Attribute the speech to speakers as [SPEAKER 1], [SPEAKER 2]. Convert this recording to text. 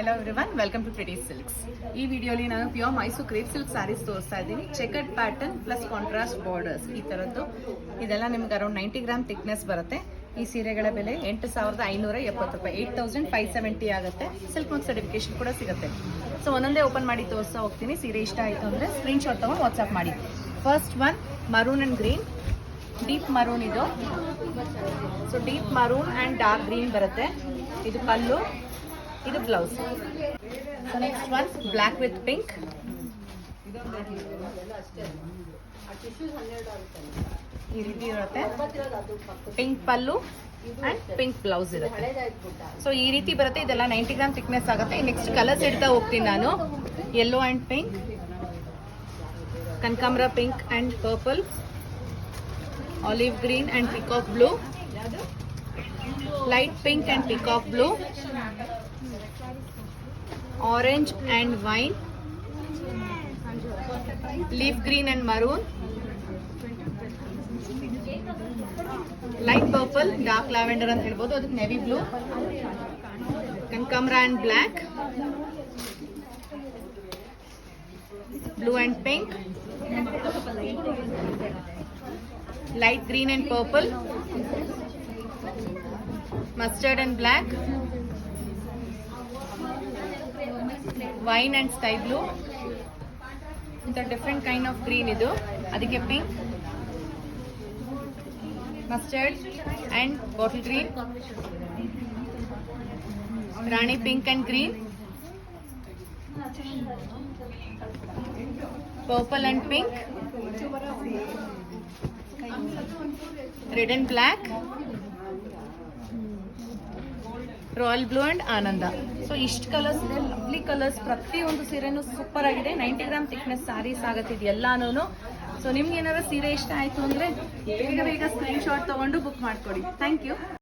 [SPEAKER 1] Hello everyone welcome to Pretty Silks ಈ ವಿಡಿಯೋಲಿ ನಾನು pure Mysuru crepe silk sarees ತೋರಿಸ್ತಾ ಇದ್ದೀನಿ. Checked pattern plus contrast borders ಈ ಥರದ್ದು ಇದೆಲ್ಲ ನಿಮ್ಗೆ ಅರೌಂಡ್ ನೈಂಟಿ ಗ್ರಾಮ್ ಥಿಕ್ನೆಸ್ ಬರುತ್ತೆ. ಈ ಸೀರೆಗಳ ಬೆಲೆ ಎಂಟು ಸಾವಿರದ ಐನೂರ ಎಪ್ಪತ್ತು ರೂಪಾಯಿ. ಏಯ್ಟ್ ತೌಸಂಡ್ ಫೈವ್ ಸೆವೆಂಟಿ ಆಗುತ್ತೆ. ಸಿಲ್ಕ್ ಮಾರ್ಕ್ ಸರ್ಟಿಫಿಕೇಶನ್ ಕೂಡ ಸಿಗುತ್ತೆ. ಸೊ ಒಂದೊಂದೇ ಓಪನ್ ಮಾಡಿ ತೋರಿಸ್ತಾ ಹೋಗ್ತೀನಿ. ಸೀರೆ ಇಷ್ಟ ಆಯಿತು ಅಂದರೆ ಸ್ಕ್ರೀನ್ ಶಾಟ್ ತೊಗೊಂಡು ವಾಟ್ಸಪ್ ಮಾಡಿ. First one maroon and green deep maroon ಇದು. So deep maroon and dark green ಬರುತ್ತೆ. ಇದು ಪಲ್ಲು ಇದು blouse. Next one black with pink ಈ ರೀತಿ ಇರುತ್ತೆ. Pink pallu and pink blouse ಇರುತ್ತೆ. ಸೊ ಈ ರೀತಿ ಬರುತ್ತೆ. ಇದೆಲ್ಲ ನೈಂಟಿ ಗ್ರಾಮ್ ಥಿಕ್ನೆಸ್ ಆಗುತ್ತೆ. ನೆಕ್ಸ್ಟ್ ಕಲರ್ಸ್ ಇಡ್ತಾ ಹೋಗ್ತೀನಿ ನಾನು. ಯೆಲ್ಲೋ ಅಂಡ್ ಪಿಂಕ್ ಕನಕಾಂಬ್ರ pink and purple olive green and peacock blue light pink and peacock blue orange and wine leaf green and maroon light purple dark lavender ಅಂತ ಹೇಳ್ಬೋದು ಅದಕ್ಕೆ navy blue ಕನಕಾಂಬ್ರ and black blue and pink light green and purple, mustard and black, wine and sky blue. ಇಂಥ different kind of green ಇದು ಅದಕ್ಕೆ pink mustard and bottle green rani pink and green purple and pink red and black royal blue and Ananda so ಇಷ್ಟು colours ಇದೆ lovely colours ಪ್ರತಿಯೊಂದು ಸೀರೆನೂ super ಆಗಿದೆ. Ninety gram thickness sarees ಆಗತ್ತೆ ಇದೆಲ್ಲಾನು so ನಿಮ್ಗೆ ಏನಾದ್ರು ಸೀರೆ ಇಷ್ಟ ಆಯ್ತು ಅಂದ್ರೆ, ಬೇಗ ಬೇಗ ಸ್ಕ್ರೀನ್ ಶಾಟ್ ತಗೊಂಡು ಬುಕ್ ಮಾಡ್ಕೊಡಿ. Thank you